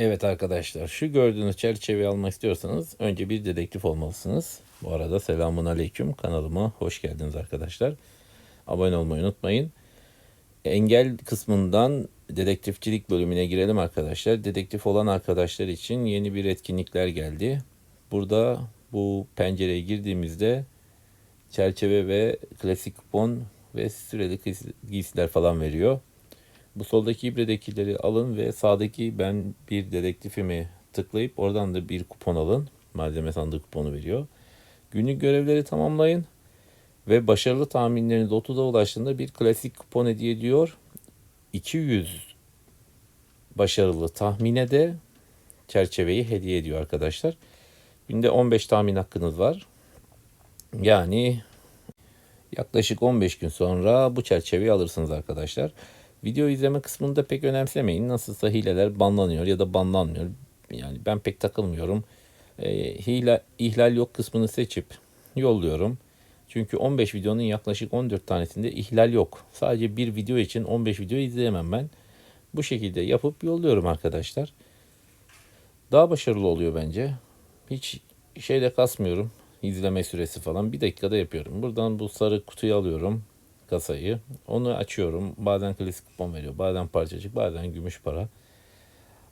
Evet arkadaşlar şu gördüğünüz çerçeveyi almak istiyorsanız önce bir dedektif olmalısınız. Bu arada selamun aleyküm kanalıma hoş geldiniz arkadaşlar. Abone olmayı unutmayın. Engel kısmından dedektifçilik bölümüne girelim arkadaşlar. Dedektif olan arkadaşlar için yeni bir etkinlikler geldi. Burada bu pencereye girdiğimizde çerçeve ve klasik kupon ve süreli giysiler falan veriyor. Bu soldaki ibredekileri alın ve sağdaki ben bir dedektifimi tıklayıp oradan da bir kupon alın. Malzeme sandığı kuponu veriyor. Günlük görevleri tamamlayın ve başarılı tahminleriniz 30'a ulaştığında bir klasik kupon hediye ediyor. 200 başarılı tahmine de çerçeveyi hediye ediyor arkadaşlar. Günde 15 tahmin hakkınız var. Yani yaklaşık 15 gün sonra bu çerçeveyi alırsınız arkadaşlar. Video izleme kısmında pek önemsemeyin. Nasılsa hileler banlanıyor ya da banlanmıyor. Yani ben pek takılmıyorum. E, hile, ihlal yok kısmını seçip yolluyorum. Çünkü 15 videonun yaklaşık 14 tanesinde ihlal yok. Sadece bir video için 15 video izleyemem ben. Bu şekilde yapıp yolluyorum arkadaşlar. Daha başarılı oluyor bence. Hiç şeyde kasmıyorum. İzleme süresi falan bir dakikada yapıyorum. Buradan bu sarı kutuyu alıyorum kasayı. Onu açıyorum. Bazen klasik kupon veriyor. Bazen parçacık, bazen gümüş para.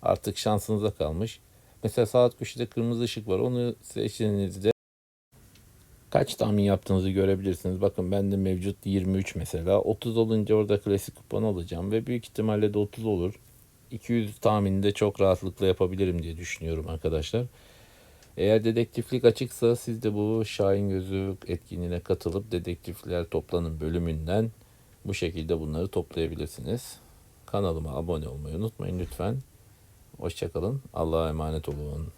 Artık şansınıza kalmış. Mesela saat köşede kırmızı ışık var. Onu seçtiğinizde kaç tahmin yaptığınızı görebilirsiniz. Bakın bende mevcut 23 mesela. 30 olunca orada klasik kupon alacağım ve büyük ihtimalle de 30 olur. 200 tahmininde çok rahatlıkla yapabilirim diye düşünüyorum arkadaşlar. Eğer dedektiflik açıksa siz de bu Şahin Gözü etkinliğine katılıp dedektifler toplanın bölümünden bu şekilde bunları toplayabilirsiniz. Kanalıma abone olmayı unutmayın lütfen. Hoşçakalın. Allah'a emanet olun.